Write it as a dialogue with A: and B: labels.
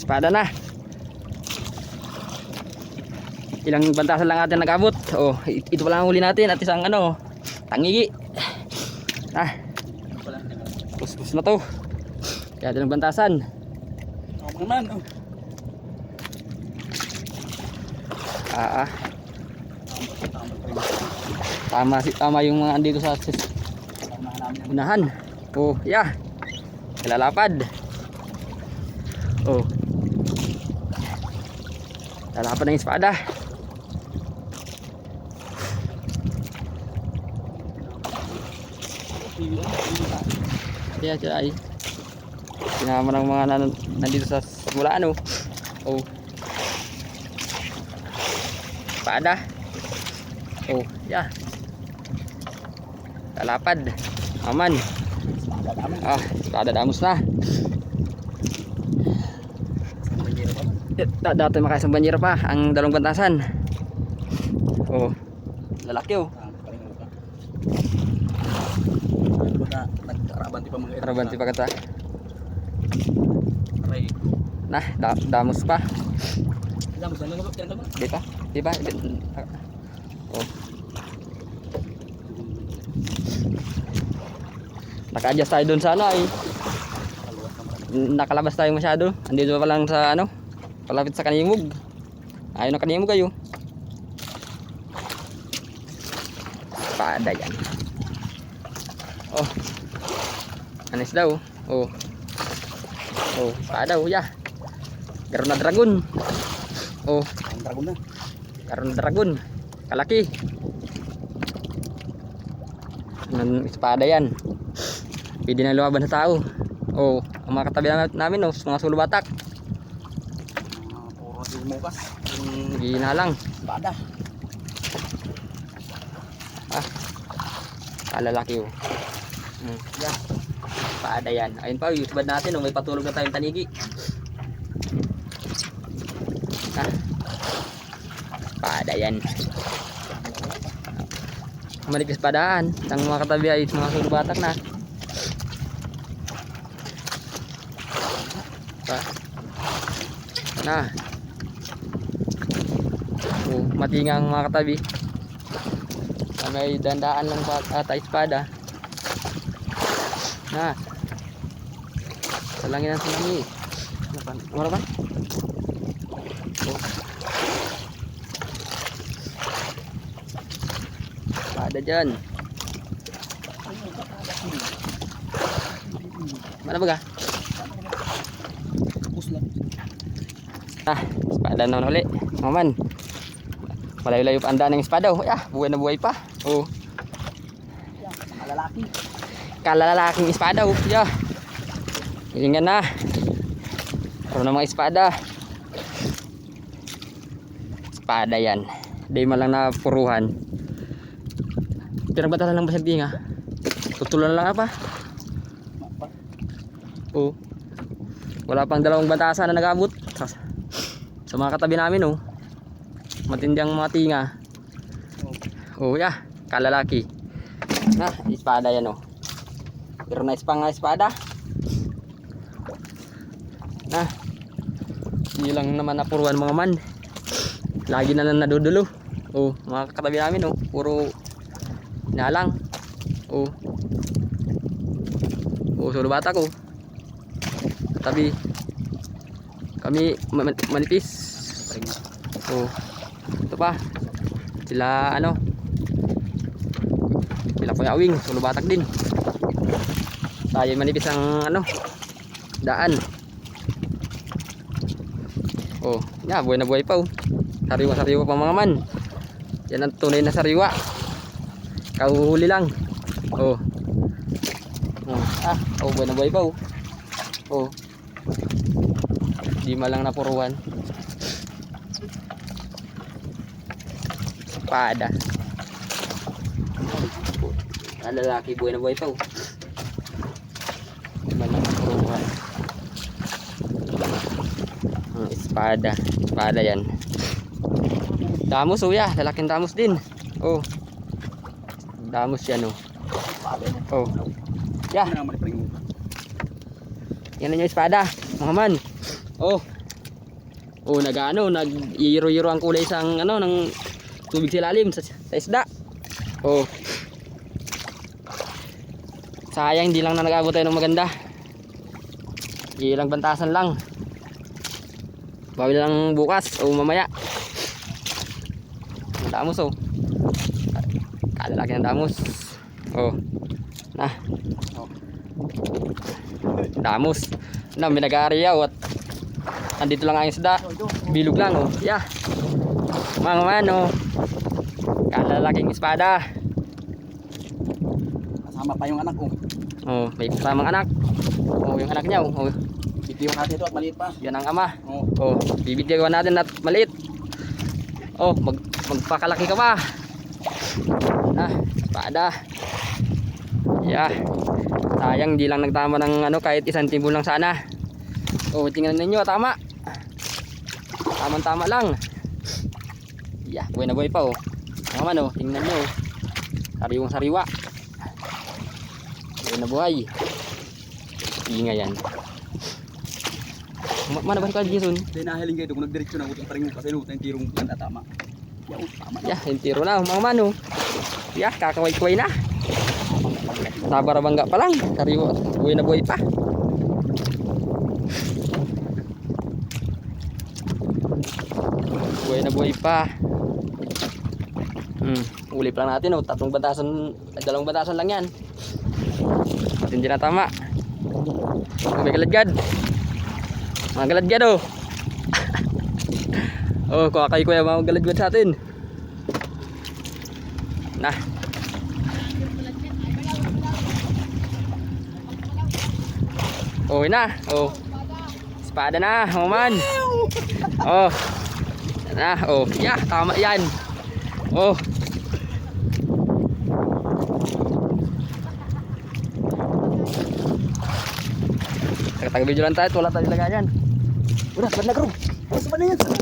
A: Espada na. Ilang bantasan lang natin nag-abot. Oh, it- ito pa lang ang huli natin at isang ano, tangigi. Ah, Kuskus na to. Kaya din ang bantasan.
B: Ako naman. Oh.
A: Ah, ah.
B: Tama,
A: si, tama yung mga andito sa unahan. Oh, yeah. Lalapad. Oh. Lalapad ng espada. Kaya siya ay sinama ng mga nan nandito sa simula ano. Oh. Espada. Oh, yeah. Lalapad. Aman. Ah, espada damos na.
B: Banyera pa.
A: Eh, Da dati makaisang banyera pa ang dalawang bantasan. Oh. Lalaki oh.
B: Ah, pa. Nagkarabanti pa mga.
A: Karabanti pa kata. Nah, da damos pa.
B: Alam mo, saan lang?
A: Di ba? Di? Di- Oh. Naka-adjust tayo doon sa ano
B: naman.
A: nakalabas tayo masyado. Andito pa lang sa ano, palapit sa kanimog. Ayun ang kanimog kayo. Espada yan. Oh. Anis daw. Oh. Oh, espada oh, ya. Garon na dragon. Oh,
B: dragon na.
A: garon na dragon. Kalaki. Ng espada yan. Pwede na lumaban sa tao. Oh, ang mga katabi na- namin oh, mga sulubatak.
B: Ah, Puro yung mukas. Yung
A: Gina lang.
B: espada.
A: Kalalaki oh. Hmm. Yeah. Paada yan. Ayun pa, yung subad natin oh, may patulog na tayong tanigi. Ah. Paada yan. Malikis padaan. Ang mga katabi ay mga sulubatak na. Pa. Na. Oh, matingang mga katabi. Na may dandaan lang ata espada. Na. Salangin ang salangi. Wala ba? Oh. Espada dyan. Mana ba ga?
B: Kapus lang.
A: Ah, espada naman uli. Maman. Malayo-layo pa ang daan ng espada. Oh, ah, buhay na buhay pa. Oh.
B: Mga lalaki.
A: kalalaking espada oh. Yeah. Ingan na. Meron na mga espada. Espada yan. Di man lang napuruhan. Pinagbatasan lang ba siya tinga? Tutulan lang apa?
B: Mapa.
A: Oo. Wala pang dalawang bantasan na nag-abot. Sa, sa mga katabi namin oh. Matindang mga tinga. Oh yeah. Kalalaki. Na, espada yan oh. Pero na pa nga espada. Na. Hindi lang naman napuruan mga man. Lagi na lang nadudulo. Oh, mga katabi namin oh. Puro nalang. Oh. Oh, solo bata ko. Katabi. Kami ma- ma- manipis. Oh. Pa. Sila ano? Sila Kuya Awing, solo batak din. Tayo manipis ang ano? Daan. Oh, ya, buhay na buhay pa oh. Sariwa sariwa pa mga man. Yan ang tunay na sariwa. Kahuhuli lang. Oh. Oh, ah, oh, buhay na buhay pa oh. Oh. Di malang napuruan. Espada. Ang lalaki buhay na buhay pa oh. Malang napuruan. Ang espada. Espada yan. Damos oh ya, lalaking damos din. Oh. Damos yan oh. Oh. Ya, yan na yung espada. Mga man. Oh. Oh, nag-ano, nag-iro-iro ang kulay sa ano ng tubig sa ilalim sa, sa isda. Oh. Sayang hindi lang na nag-abot tayo ng maganda. Ilang bantasan lang. Bawi lang bukas o mamaya. Ang damos oh. Kalalaki ng damos. Oh. Na. Damos. Na, may nag-aariyaw at andito lang ang isda. Bilog lang oh. Yeah. Mga man oh. Kalalaking espada.
B: Kasama pa yung anak ko.
A: Oh, may kasamang anak. Oh, yung anak niya oh. oh.
B: Bitiyo natin ito at maliit pa.
A: Yan ang ama.
B: Oo.
A: Oh, bibigyan natin at maliit. Oh, mag magpakalaki ka pa. Ah, espada. Yeah. Sayang di lang nagtama ng ano kahit isang tibo lang sana. Oh, tingnan ninyo, tama. Tamang tama lang. Yeah, buhay na buhay pa oh. Mga man oh, tingnan nyo. oh. Sariwang sariwa. Buhay na buhay. Inga yan. Ma- Mana ba ka Jason?
B: Hindi nahiling kayo kung nagdiretso na utang paring mo kasi utang yung tirong ganda tama. Yan, tama na.
A: Ya, yung tiro na, mga mano. Ya, kakaway-kuway na. Nabarabangga pa lang. Kariwa, buhay na buhay pa. Buhay na buhay pa. Hmm, uli pa lang natin oh. Tatlong batasan, dalawang batasan lang yan. At hindi na tama. May galadgad. Mga galadgad oh. oh, kakay kuya mga galadgad sa atin. Nah. Oh, na. Oh. Espada na, oh man. Oh. Yan Na, oh. Yeah, tama yan. Oh. Taga-taga video lang tayo, wala tayong lagayan.
B: Udah, ba't nag-room? Ano ba na yan?